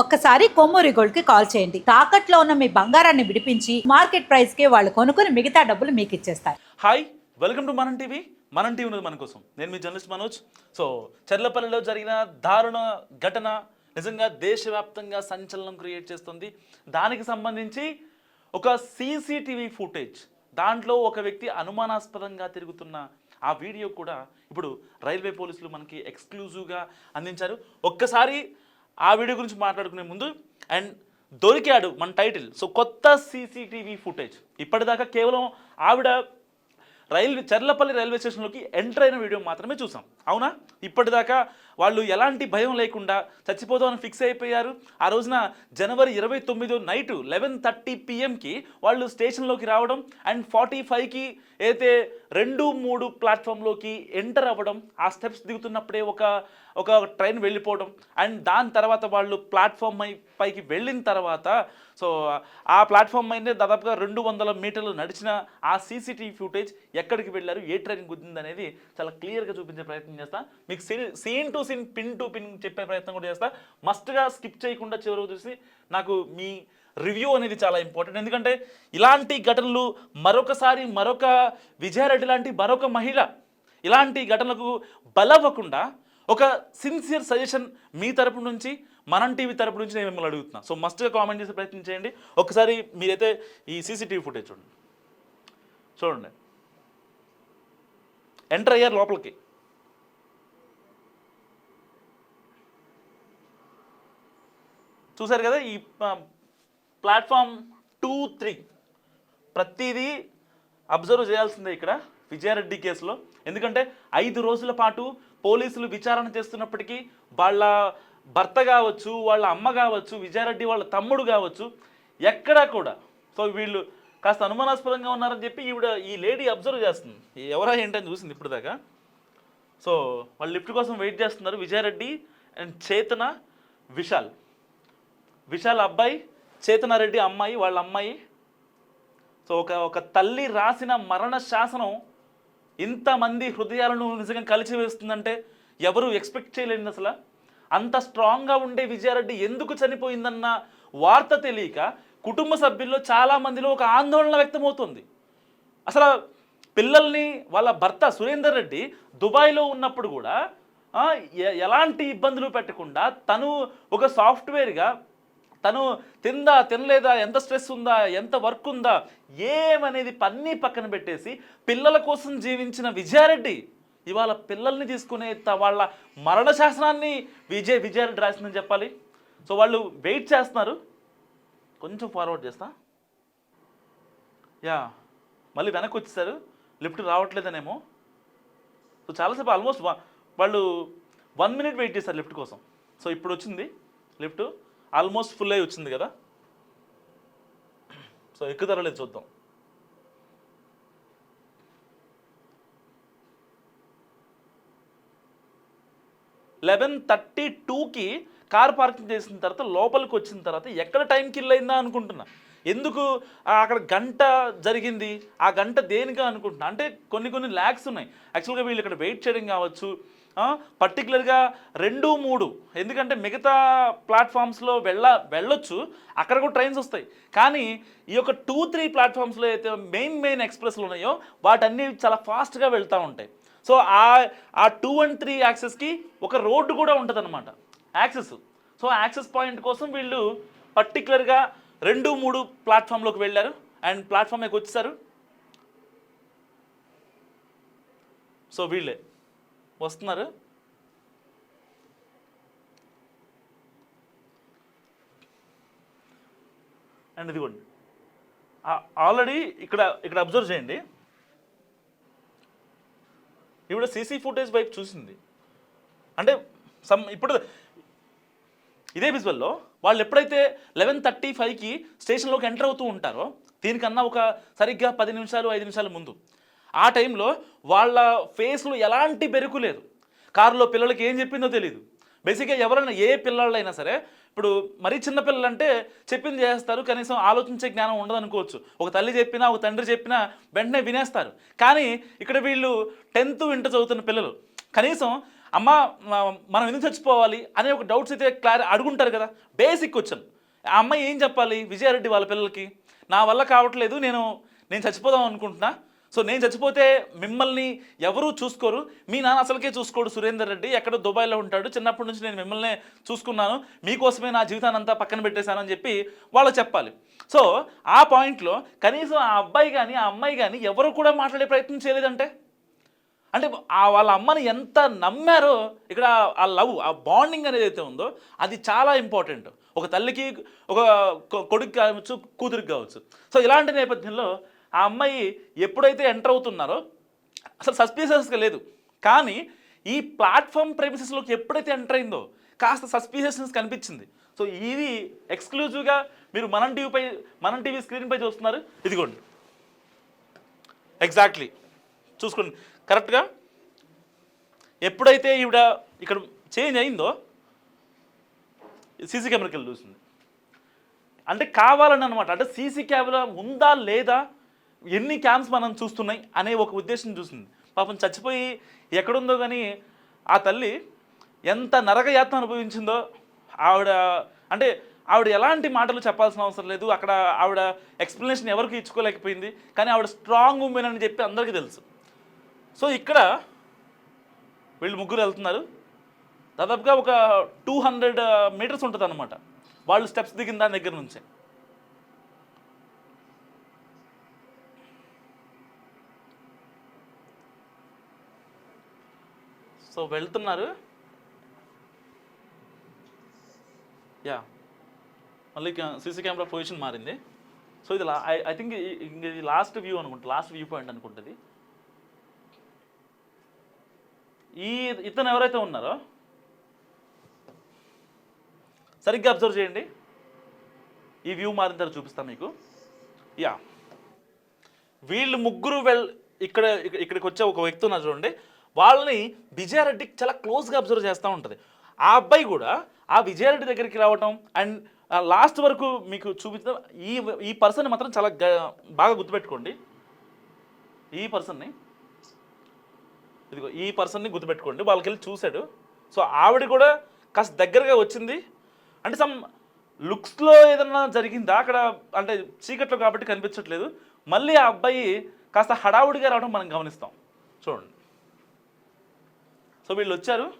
ఒక్కసారి కొమ్మూరి గోల్డ్కి కాల్ చేయండి. తాకట్లో ఉన్న మీ బంగారాన్ని విడిపించి మార్కెట్ ప్రైస్కి వాళ్ళు కొనుక్కుని మిగతా డబ్బులు మీకు ఇచ్చేస్తారు. Hi welcome to Manam TV. Manam TV ఉన్నది మన కోసం. నేను మీ జర్నలిస్ట్ మనోజ్. సో చర్లపల్లిలో జరిగిన దారుణ ఘటన నిజంగా దేశవ్యాప్తంగా సంచలనం క్రియేట్ చేస్తుంది. దానికి సంబంధించి ఒక సీసీటీవీ ఫుటేజ్ దాంట్లో ఒక వ్యక్తి అనుమానాస్పదంగా తిరుగుతున్న ఆ వీడియో కూడా ఇప్పుడు రైల్వే పోలీసులు మనకి ఎక్స్క్లూజివ్గా అందించారు. ఒక్కసారి ఆ వీడియో గురించి మాట్లాడుకునే ముందు అండ్ దొరికాడు మన టైటిల్ సో కొత్త సీసీటీవీ ఫుటేజ్ ఇప్పటిదాకా కేవలం ఆవిడ రైల్వే చర్లపల్లి రైల్వే స్టేషన్లోకి ఎంటర్ అయిన వీడియో మాత్రమే చూసాం. అవునా? ఇప్పటిదాకా వాళ్ళు ఎలాంటి భయం లేకుండా చచ్చిపోదామని ఫిక్స్ అయిపోయారు. ఆ రోజున జనవరి ఇరవై తొమ్మిదో నైట్ లెవెన్ థర్టీ పిఎంకి వాళ్ళు స్టేషన్లోకి రావడం అండ్ ఫార్టీ ఫైవ్కి అయితే రెండు మూడు ప్లాట్ఫామ్లోకి ఎంటర్ అవ్వడం ఆ స్టెప్స్ దిగుతున్నప్పుడే ఒక ఒక ట్రైన్ వెళ్ళిపోవడం. అండ్ దాని తర్వాత వాళ్ళు ప్లాట్ఫామ్ పైకి వెళ్ళిన తర్వాత సో ఆ ప్లాట్ఫామ్ అయినే దాదాపుగా రెండు వందల మీటర్లు నడిచిన ఆ సీసీటీవీ ఫుటేజ్ ఎక్కడికి వెళ్ళారు ఏ ట్రైన్ గుద్దింది అనేది చాలా క్లియర్గా చూపించే ప్రయత్నం చేస్తా. మీకు scene to scene pin to pin చెప్పే ప్రయత్నం కూడా చేస్తా. మస్ట్గా స్కిప్ చేయకుండా చివరకు చూసి నాకు మీ రివ్యూ అనేది చాలా ఇంపార్టెంట్. ఎందుకంటే ఇలాంటి ఘటనలు మరొకసారి మరొక విజయారెడ్డి లాంటి మరొక మహిళ ఇలాంటి ఘటనలకు బలవ్వకుండా ఒక సిన్సియర్ సజెషన్ మీ తరపు నుంచి మనం టీవీ తరపు నుంచి నేను మిమ్మల్ని అడుగుతున్నా. సో మస్ట్గా కామెంట్ చేసే ప్రయత్నం చేయండి. ఒకసారి మీరైతే ఈ సీసీటీవీ ఫుటేజ్ చూడండి. చూడండి. ఎంటర్ అయ్యారు లోపలికి. చూసారు కదా ఈ ప్లాట్ఫామ్ టూ త్రీ. ప్రతిదీ అబ్జర్వ్ చేయాల్సిందే ఇక్కడ విజయారెడ్డి కేసులో. ఎందుకంటే ఐదు రోజుల పాటు పోలీసులు విచారణ చేస్తున్నప్పటికీ వాళ్ళ భర్త కావచ్చు వాళ్ళ అమ్మ కావచ్చు విజయారెడ్డి వాళ్ళ తమ్ముడు కావచ్చు ఎక్కడా కూడా. సో వీళ్ళు కాస్త అనుమానాస్పదంగా ఉన్నారని చెప్పి ఈవిడ ఈ లేడీ అబ్జర్వ్ చేస్తుంది. ఎవరా ఏంటని చూసింది ఇప్పుడు దాకా సో వాళ్ళు లిఫ్ట్ కోసం వెయిట్ చేస్తున్నారు విజయారెడ్డి అండ్ చేతన విశాల్. విశాల్ అబ్బాయి చేతనారెడ్డి అమ్మాయి వాళ్ళ అమ్మాయి. సో ఒక ఒక తల్లి రాసిన మరణ శాసనం ఇంతమంది హృదయాలను నిజంగా కలిసి వేస్తుందంటే ఎవరు ఎక్స్పెక్ట్ చేయలేండి అసలు? అంత స్ట్రాంగ్గా ఉండే విజయారెడ్డి ఎందుకు చనిపోయిందన్న వార్త తెలియక కుటుంబ సభ్యుల్లో చాలామందిలో ఒక ఆందోళన వ్యక్తమవుతుంది. అసలు పిల్లల్ని వాళ్ళ భర్త సురేందర్ రెడ్డి దుబాయ్లో ఉన్నప్పుడు కూడా ఎలాంటి ఇబ్బందులు పెట్టకుండా తను ఒక సాఫ్ట్వేర్గా తను తిందా తినలేదా ఎంత స్ట్రెస్ ఉందా ఎంత వర్క్ ఉందా ఏమనేది పన్నీ పక్కన పెట్టేసి పిల్లల కోసం జీవించిన విజయారెడ్డి ఇవాళ పిల్లల్ని తీసుకునే వాళ్ళ మరణ శాసనాన్ని విజయ్ విజయారెడ్డి రాసిందని చెప్పాలి. సో వాళ్ళు వెయిట్ చేస్తున్నారు. కొంచెం ఫార్వర్డ్ చేస్తా. యా మళ్ళీ వెనక్కి వచ్చేసారు. లిఫ్ట్ రావట్లేదనేమో. సో చాలాసేపు ఆల్మోస్ట్ వాళ్ళు వన్ మినిట్ వెయిట్ చేస్తారు లిఫ్ట్ కోసం. సో ఇప్పుడు వచ్చింది లిఫ్ట్. ఆల్మోస్ట్ ఫుల్ అయి వచ్చింది కదా? సో ఎక్కుతారలేదు చూద్దాం. లెవెన్ థర్టీ టూకి కార్ పార్కింగ్ చేసిన తర్వాత లోపలికి వచ్చిన తర్వాత ఎక్కడ టైం కిల్ అయిందా అనుకుంటున్నా. ఎందుకు అక్కడ గంట జరిగింది? ఆ గంట దేనిగా అనుకుంటున్నా? అంటే కొన్ని కొన్ని ల్యాక్స్ ఉన్నాయి. యాక్చువల్గా వీళ్ళు ఇక్కడ వెయిట్ చేయడం కావచ్చు. పర్టికులర్గా రెండు మూడు. ఎందుకంటే మిగతా ప్లాట్ఫామ్స్లో వెళ్ళ వెళ్ళొచ్చు అక్కడ కూడా ట్రైన్స్ వస్తాయి. కానీ ఈ యొక్క టూ త్రీ ప్లాట్ఫామ్స్లో అయితే మెయిన్ మెయిన్ ఎక్స్ప్రెస్లు ఉన్నాయో వాటన్నీ చాలా ఫాస్ట్గా వెళ్తూ ఉంటాయి. సో ఆ ఆ టూ అండ్ త్రీ యాక్సెస్కి ఒక రోడ్డు కూడా ఉంటుంది అనమాట యాక్సెస్ సో యాక్సెస్ పాయింట్ కోసం వీళ్ళు పర్టికులర్గా రెండు మూడు ప్లాట్ఫామ్లోకి వెళ్ళారు. అండ్ ప్లాట్ఫామ్కి వచ్చేసారు. సో వీళ్ళే. వస్తున్నారు. అండ్ ఇదిగోండి. ఆల్రెడీ ఇక్కడ ఇక్కడ అబ్జర్వ్ చేయండి. ఈవిడ సీసీ ఫుటేజ్ వైపు చూసింది. అంటే సమ్ ఇప్పుడు ఇదే విజువల్లో వాళ్ళు ఎప్పుడైతే లెవెన్ థర్టీ ఫైవ్కి స్టేషన్లోకి ఎంటర్ అవుతూ ఉంటారో దీనికన్నా ఒక సరిగ్గా పది నిమిషాలు ఐదు నిమిషాల ముందు. ఆ టైంలో వాళ్ళ ఫేస్లో ఎలాంటి బెరుకు లేదు. కారులో పిల్లలకి ఏం చెప్పిందో తెలియదు బేసిక్గా ఎవరైనా ఏ పిల్లలైనా సరే ఇప్పుడు మరీ చిన్నపిల్లలంటే అంటే చెప్పింది చేస్తారు కనీసం ఆలోచించే జ్ఞానం ఉండదు అనుకోవచ్చు ఒక తల్లి చెప్పినా ఒక తండ్రి చెప్పినా వెంటనే వినేస్తారు. కానీ ఇక్కడ వీళ్ళు టెన్త్ ఇంటర్ చదువుతున్న పిల్లలు కనీసం అమ్మ మనం ఎందుకు చచ్చిపోవాలి అనే ఒక డౌట్స్ అయితే క్లారి అడుగుంటారు కదా. Basic question. ఆ అమ్మాయి ఏం చెప్పాలి? విజయారెడ్డి వాళ్ళ పిల్లలకి నా వల్ల కావట్లేదు నేను నేను చచ్చిపోదాం అనుకుంటున్నా. సో నేను చచ్చిపోతే మిమ్మల్ని ఎవరూ చూసుకోరు. మీ నాన్న అసలుకే చూసుకోడు సురేందర్ రెడ్డి. ఎక్కడో దుబాయ్లో ఉంటాడు. చిన్నప్పటి నుంచి నేను మిమ్మల్ని చూసుకున్నాను. మీకోసమే నా జీవితాన్ని అంతా పక్కన పెట్టేశానని చెప్పి వాళ్ళు చెప్పాలి. సో ఆ పాయింట్లో కనీసం ఆ అబ్బాయి కానీ ఆ అమ్మాయి కానీ ఎవరు కూడా మాట్లాడే ప్రయత్నం చేయలేదంటే? అంటే ఆ వాళ్ళ అమ్మని ఎంత నమ్మారో ఇక్కడ ఆ లవ్ ఆ బాండింగ్ అనేది అయితే ఉందో అది చాలా ఇంపార్టెంట్. ఒక తల్లికి ఒక కొ- కొడుకు కావచ్చు కూతురికి కావచ్చు. సో ఇలాంటి నేపథ్యంలో ఆ అమ్మాయి ఎప్పుడైతే ఎంటర్ అవుతున్నారో అసలు సస్పీషియస్గా లేదు. కానీ ఈ ప్లాట్ఫామ్ ప్రెమిసెస్లోకి ఎప్పుడైతే ఎంటర్ అయిందో కాస్త సస్పీషియస్నెస్ కనిపించింది. సో ఇది ఎక్స్క్లూజివ్గా మీరు మనం టీవీపై మనం టీవీ స్క్రీన్పై చూస్తున్నారు. ఇదిగోండి. ఎగ్జాక్ట్లీ చూసుకోండి. కరెక్ట్గా ఎప్పుడైతే ఈవిడ ఇక్కడ చేంజ్ అయిందో సీసీ కెమెరాకి వెళ్ళి చూసింది. అంటే కావాలని అనమాట అంటే సీసీ కెమెరా ఉందా లేదా ఎన్ని క్యాంప్స్ మనం చూస్తున్నాయి అనే ఒక ఉద్దేశం చూసింది. పాపం చచ్చిపోయి ఎక్కడుందో కానీ ఆ తల్లి ఎంత నరకయాత్ర అనుభవించిందో ఆవిడ అంటే ఆవిడ ఎలాంటి మాటలు చెప్పాల్సిన అవసరం లేదు. అక్కడ ఆవిడ ఎక్స్ప్లెనేషన్ ఎవరికి ఇచ్చుకోలేకపోయింది. కానీ ఆవిడ స్ట్రాంగ్ ఉమెన్ అని చెప్పి అందరికీ తెలుసు. సో ఇక్కడ వీళ్ళు ముగ్గురు వెళ్తున్నారు. దాదాపుగా ఒక టూ హండ్రెడ్ మీటర్స్ ఉంటుంది అనమాట వాళ్ళు స్టెప్స్ దిగిన దాని దగ్గర నుంచే. సో వెళ్తున్నారు. యా మళ్ళీ సీసీ కెమెరా పొజిషన్ మారింది. సో ఇది ఐ థింక్ ఇది లాస్ట్ వ్యూ అనుకుంటా లాస్ట్ వ్యూ పాయింట్ అనుకుంటుంది. ఈ ఇతను ఎవరైతే ఉన్నారో సరిగ్గా అబ్జర్వ్ చేయండి. ఈ వ్యూ మారిన తర్వాత చూపిస్తాను మీకు. యా వీళ్ళు ముగ్గురు వెల్ ఇక్కడ ఇక్కడ- ఇక్కడికి వచ్చే ఒక వ్యక్తి ఉన్నారు చూడండి. వాళ్ళని విజయారెడ్డికి చాలా క్లోజ్గా అబ్జర్వ్ చేస్తూ ఉంటుంది. ఆ అబ్బాయి కూడా ఆ విజయారెడ్డి దగ్గరికి రావటం అండ్ లాస్ట్ వరకు మీకు చూపించడం ఈ ఈ పర్సన్ మాత్రం చాలా బాగా గుర్తుపెట్టుకోండి. ఈ పర్సన్ని ఇదిగో ఈ పర్సన్ని గుర్తుపెట్టుకోండి. వాళ్ళకి వెళ్ళి చూశాడు. సో ఆవిడ కూడా కాస్త దగ్గరగా వచ్చింది. అంటే సమ్ లుక్స్లో ఏదన్నా జరిగిందా? అక్కడ అంటే చీకట్లో కాబట్టి కనిపించట్లేదు. మళ్ళీ ఆ అబ్బాయి కాస్త హడావుడిగా రావడం మనం గమనిస్తాం. చూడండి. సో వీళ్ళు వచ్చారు.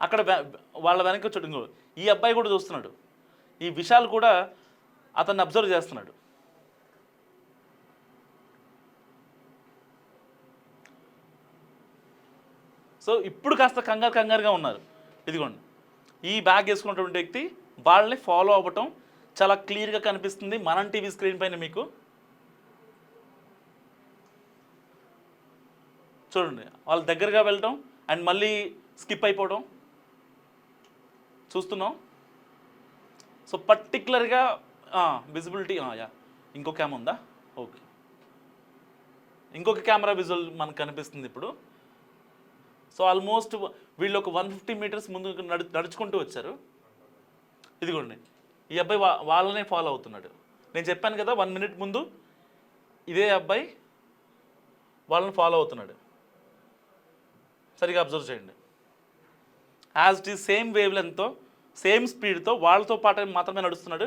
అక్కడ వాళ్ళ వెనక చుట్టూ ఈ అబ్బాయి కూడా చూస్తున్నాడు. ఈ విశాల్ కూడా అతన్ని అబ్జర్వ్ చేస్తున్నాడు. సో ఇప్పుడు కాస్త కంగారు కంగారుగా ఉన్నారు. ఇదిగోండి. ఈ బ్యాగ్ వేసుకున్నటువంటి వ్యక్తి వాళ్ళని ఫాలో అవ్వటం చాలా క్లియర్గా కనిపిస్తుంది మనం టీవీ స్క్రీన్ పైన మీకు. చూడండి. వాళ్ళ దగ్గరగా వెళ్ళటం అండ్ మళ్ళీ స్కిప్ అయిపోవడం. చూస్తున్నాం. సో పర్టికులర్గా విజిబిలిటీ యా ఇంకో క్యామ్ ఉందా? ఓకే. ఇంకొక కెమెరా విజువల్ మనకు కనిపిస్తుంది ఇప్పుడు. సో ఆల్మోస్ట్ వీళ్ళు ఒక వన్ ఫిఫ్టీ మీటర్స్ ముందు నడు నడుచుకుంటూ వచ్చారు. ఇదిగోండి. ఈ అబ్బాయి వా వాళ్ళనే ఫాలో అవుతున్నాడు. నేను చెప్పాను కదా వన్ మినిట్ ముందు ఇదే అబ్బాయి వాళ్ళని ఫాలో అవుతున్నాడు. సరిగా అబ్జర్వ్ చేయండి. As it is same wave లెంత్తో సేమ్ స్పీడ్తో వాళ్ళతో పాటు మాత్రమే నడుస్తున్నాడు.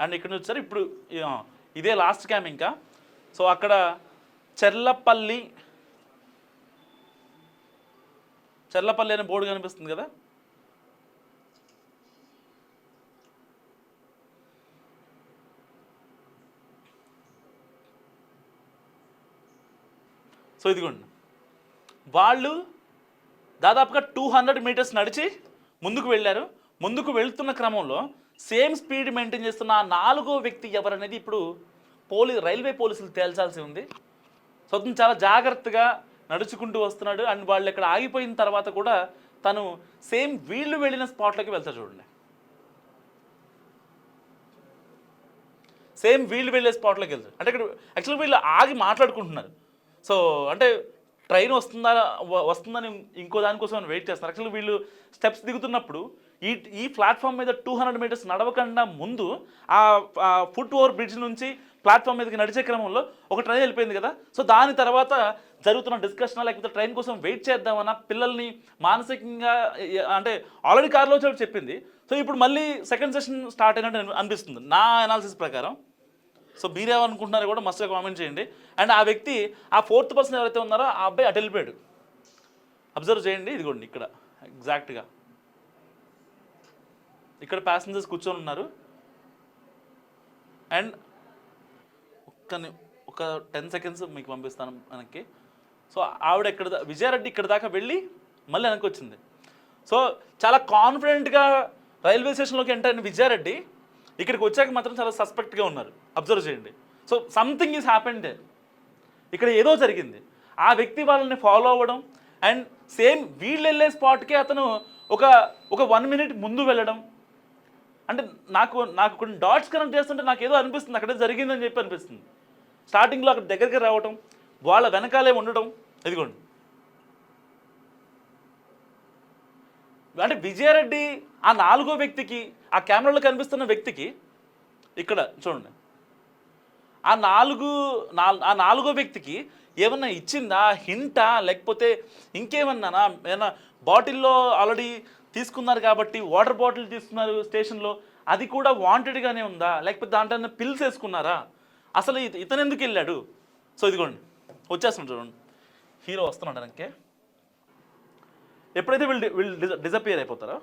అండ్ ఇక్కడ నుంచి వచ్చారు ఇప్పుడు ఇదే లాస్ట్ క్యామ్ ఇంకా. సో అక్కడ చెర్లపల్లి చెర్లపల్లి అనే బోర్డు కనిపిస్తుంది కదా? సో ఇదిగోండి. వాళ్ళు దాదాపుగా టూ హండ్రెడ్ మీటర్స్ నడిచి ముందుకు వెళ్ళారు. ముందుకు వెళ్తున్న క్రమంలో సేమ్ స్పీడ్ మెయింటైన్ చేస్తున్న ఆ నాలుగో వ్యక్తి ఎవరనేది ఇప్పుడు పోలీ రైల్వే పోలీసులు తేల్చాల్సి ఉంది. సో అతను చాలా జాగ్రత్తగా నడుచుకుంటూ వస్తున్నాడు. అండ్ వాళ్ళు ఇక్కడ ఆగిపోయిన తర్వాత కూడా తను సేమ్ వీళ్ళు వెళ్ళిన స్పాట్లోకి వెళ్తారు చూడండి. సేమ్ వీళ్ళు వెళ్ళే స్పాట్లోకి వెళ్తారు. అంటే ఇక్కడ యాక్చువల్గా వీళ్ళు ఆగి మాట్లాడుకుంటున్నారు. సో అంటే ట్రైన్ వస్తుందా వస్తుందని ఇంకో దానికోసం వెయిట్ చేస్తున్నారు. యాక్చువల్గా వీళ్ళు స్టెప్స్ దిగుతున్నప్పుడు ఈ ఈ ప్లాట్ఫామ్ మీద టూ హండ్రెడ్ మీటర్స్ నడవకుండా ముందు ఆ ఫుట్ ఓవర్ బ్రిడ్జ్ నుంచి ప్లాట్ఫామ్ మీదకి నడిచే క్రమంలో ఒక ట్రైన్ వెళ్ళిపోయింది కదా. సో దాని తర్వాత జరుగుతున్న డిస్కషన్ లేకపోతే ట్రైన్ కోసం వెయిట్ చేద్దామన్న పిల్లల్ని మానసికంగా అంటే ఆల్రెడీ కార్లో వచ్చి చెప్పింది. సో ఇప్పుడు మళ్ళీ సెకండ్ సెషన్ స్టార్ట్ అయినట్టు అనిపిస్తుంది. నా అనాలిసిస్ ప్రకారం సో మీరేమనుకుంటున్నారో కూడా మస్తుగా కామెంట్ చేయండి. అండ్ ఆ వ్యక్తి ఆ ఫోర్త్ పర్సన్ ఎవరైతే ఉన్నారో ఆ అబ్బాయి అటు వెళ్ళిపోయాడు. అబ్జర్వ్ చేయండి ఇదిగోండి ఇక్కడ ఎగ్జాక్ట్గా ఇక్కడ ప్యాసింజర్స్ కూర్చొని ఉన్నారు. అండ్ ఒక్క ఒక టెన్ సెకండ్స్ మీకు పంపిస్తాను మనకి సో ఆవిడ ఇక్కడ విజయారెడ్డి ఇక్కడ దాకా వెళ్ళి మళ్ళీ వెనక్కి వచ్చింది. సో చాలా కాన్ఫిడెంట్గా రైల్వే స్టేషన్లోకి ఎంటర్ అయిన విజయారెడ్డి ఇక్కడికి వచ్చాక మాత్రం చాలా సస్పెక్ట్గా ఉన్నారు. అబ్జర్వ్ చేయండి. So something is happened there ఇక్కడ ఏదో జరిగింది. ఆ వ్యక్తి వాళ్ళని ఫాలో అవ్వడం అండ్ సేమ్ వీళ్ళు వెళ్ళే స్పాట్కే అతను ఒక ఒక వన్ మినిట్ ముందు వెళ్ళడం. అంటే నాకు నాకు కొన్ని డాట్స్ కనెక్ట్ చేస్తుంటే నాకు ఏదో అనిపిస్తుంది. అక్కడే జరిగిందని చెప్పి అనిపిస్తుంది. స్టార్టింగ్లో అక్కడ దగ్గరికి రావడం వాళ్ళ వెనకాలే ఉండడం ఇదిగోండి. అంటే విజయారెడ్డి ఆ నాలుగో వ్యక్తికి ఆ కెమెరాలో కనిపిస్తున్న వ్యక్తికి ఇక్కడ చూడండి. ఆ నాలుగు ఆ నాలుగో వ్యక్తికి ఏమన్నా ఇచ్చిందా హింటా లేకపోతే ఇంకేమన్నానా? ఏమన్నా బాటిల్లో ఆల్రెడీ తీసుకున్నారు కాబట్టి వాటర్ బాటిల్ తీసుకున్నారు స్టేషన్లో అది కూడా వాంటెడ్గానే ఉందా? లేకపోతే దాంట్లో పిల్స్ వేసుకున్నారా? అసలు ఇతను ఎందుకు వెళ్ళాడు? సో ఇదిగోండి వచ్చేస్తున్నాడు చూడండి. హీరో వస్తున్నాడు వెనక్కి. ఎప్పుడైతే వీళ్ళు వీళ్ళు డిజ డిజపియర్ అయిపోతారో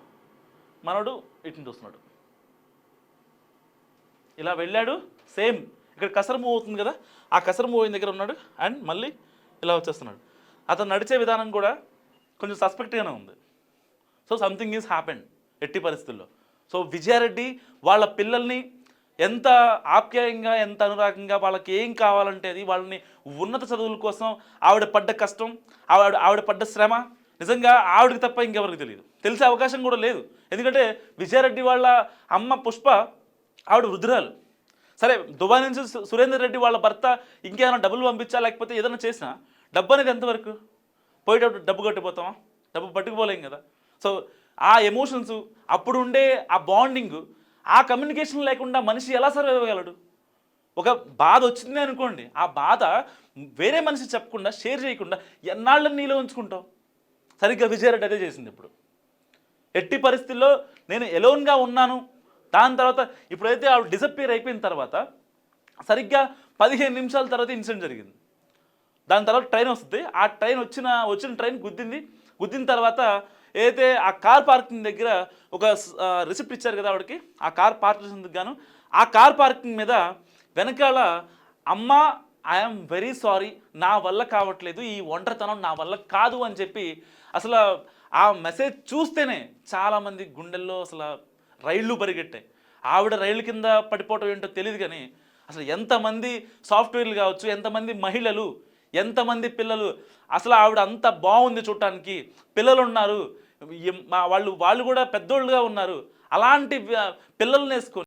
మనోడు ఇటుని చూస్తున్నాడు ఇలా వెళ్ళాడు సేమ్ ఇక్కడ కసర మూవ్ అవుతుంది కదా ఆ కసర మూవ్ అయిన దగ్గర ఉన్నాడు అండ్ మళ్ళీ ఇలా వచ్చేస్తున్నాడు. అతను నడిచే విధానం కూడా కొంచెం సస్పెక్ట్గానే ఉంది. సో సంథింగ్ ఈజ్ హ్యాపెండ్ ఎట్టి పరిస్థితుల్లో. సో విజయారెడ్డి వాళ్ళ పిల్లల్ని ఎంత ఆప్యాయంగా ఎంత అనురాగంగా వాళ్ళకి ఏం కావాలంటే అది వాళ్ళని ఉన్నత చదువుల కోసం ఆవిడ పడ్డ కష్టం ఆవిడ ఆవిడ పడ్డ శ్రమ నిజంగా ఆవిడకి తప్ప ఇంకెవరికి తెలియదు. తెలిసే అవకాశం కూడా లేదు. ఎందుకంటే విజయారెడ్డి వాళ్ళ అమ్మ పుష్ప ఆవిడ వృద్ధురాలు. సరే దుబాయ్ నుంచి సురేందర్ రెడ్డి వాళ్ళ భర్త ఇంకేమైనా డబ్బులు పంపించా లేకపోతే ఏదైనా చేసినా డబ్బు అనేది ఎంతవరకు పోయేటప్పుడు డబ్బు కట్టిపోతామా? డబ్బు పట్టుకుపోలేం కదా. సో ఆ ఎమోషన్స్ అప్పుడు ఉండే ఆ బాండింగ్ ఆ కమ్యూనికేషన్ లేకుండా మనిషి ఎలా సర్వ్ అవ్వగలడు ఒక బాధ వచ్చింది అనుకోండి. ఆ బాధ వేరే మనిషి చెప్పకుండా షేర్ చేయకుండా ఎన్నాళ్ళని నీలో ఉంచుకుంటావు? సరిగ్గా విజయారెడ్డి అదే చేసింది ఇప్పుడు. ఎట్టి పరిస్థితుల్లో నేను ఎలోన్గా ఉన్నాను. దాని తర్వాత ఇప్పుడైతే ఆవిడ డిసప్పియర్ అయిపోయిన తర్వాత సరిగ్గా పదిహేను నిమిషాల తర్వాత ఇన్సిడెంట్ జరిగింది. దాని తర్వాత ట్రైన్ వస్తుంది. ఆ ట్రైన్ వచ్చిన వచ్చిన ట్రైన్ గుద్దింది. గుద్దిన తర్వాత ఏదైతే ఆ కార్ పార్కింగ్ దగ్గర ఒక రిసిప్ట్ ఇచ్చారు కదా ఆవిడకి ఆ కార్ పార్క్ చేసినందుకు గాను ఆ కార్ పార్కింగ్ మీద వెనకాల అమ్మ ఐఎమ్ వెరీ సారీ నా వల్ల కావట్లేదు ఈ ఒంటరితనం నా వల్ల కాదు అని చెప్పి అసలు ఆ మెసేజ్ చూస్తేనే చాలామంది గుండెల్లో అసలు రైళ్ళు పరిగెట్టాయి. ఆవిడ రైలు కింద పడిపోవటం ఏంటో తెలియదు కానీ అసలు ఎంతమంది సాఫ్ట్వేర్లు కావచ్చు ఎంతమంది మహిళలు ఎంతమంది పిల్లలు అసలు ఆవిడ అంత బాగుంది చూడటానికి పిల్లలు ఉన్నారు మా వాళ్ళు వాళ్ళు కూడా పెద్దోళ్ళుగా ఉన్నారు. అలాంటి పిల్లల్ని వేసుకొని